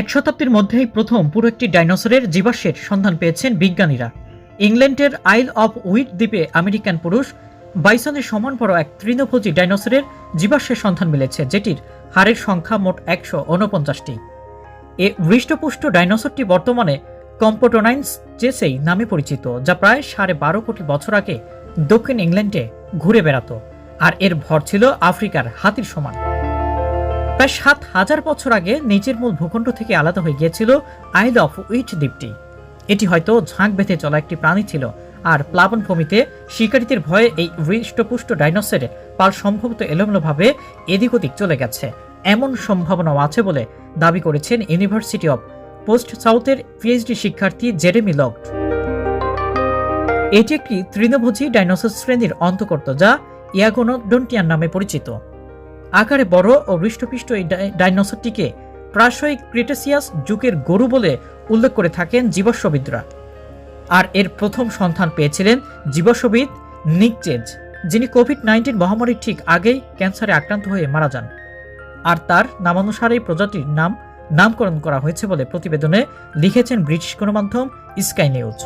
এক শতাব্দীর মধ্যেই প্রথম পুরো একটি ডাইনোসরের জীবাশ্মের সন্ধান পেয়েছেন বিজ্ঞানীরা। ইংল্যান্ডের আইল অফ উইট দ্বীপে আমেরিকান পুরুষ বাইসনের সমান বড় এক তৃণভোজী ডাইনোসরের জীবাশ্মের সন্ধান মিলেছে, যেটির হাড়ের সংখ্যা মোট একশো উনপঞ্চাশটি এ হৃষ্টপুষ্ট ডাইনোসরটি বর্তমানে কম্পোটোনাইন্স জেসেই নামে পরিচিত, যা প্রায় সাড়ে বারো কোটি বছর আগে দক্ষিণ ইংল্যান্ডে ঘুরে বেড়াতো, আর এর ভর ছিল আফ্রিকার হাতির সমান। প্রায় সাত হাজার বছর আগে নিচের মূল ভূখণ্ড থেকে আলাদা হয়ে গিয়েছিল আইল অফ উইট দ্বীপটি। এটি হয়তো ঝাঁক বেঁধে চলা একটি প্রাণী ছিল, আর প্লাবনভূমিতে শিকারীদের ভয়ে এই হৃষ্টপুষ্ট ডাইনোসরের পাল সম্ভবত এলোমেলোভাবে এদিক ওদিক চলে গেছে। এমন সম্ভাবনাও আছে বলে দাবি করেছেন ইউনিভার্সিটি অব পোস্ট সাউথের পিএইচডি শিক্ষার্থী জেরেমি লকড এটি একটি তৃণভোজী ডাইনোসর শ্রেণির অন্তর্গত যা ইয়াগোনোডন্টিয়ান নামে পরিচিত। আকারে বড় ও হৃষ্টপুষ্ট এই ডাইনোসরটিকে প্রায়শই ক্রিটেসিয়াস যুগের গরু বলে উল্লেখ করে থাকেন জীবাশ্মবিদরা আর এর প্রথম সন্ধান পেয়েছিলেন জীবাশ্মবিদ নিক চেজ যিনি কোভিড নাইন্টিন মহামারীর ঠিক আগেই ক্যান্সারে আক্রান্ত হয়ে মারা যান। আর তার নামানুসারে এই প্রজাতির নাম, নামকরণ করা হয়েছে বলে প্রতিবেদনে লিখেছেন ব্রিটিশ গণমাধ্যম স্কাই নিউজ।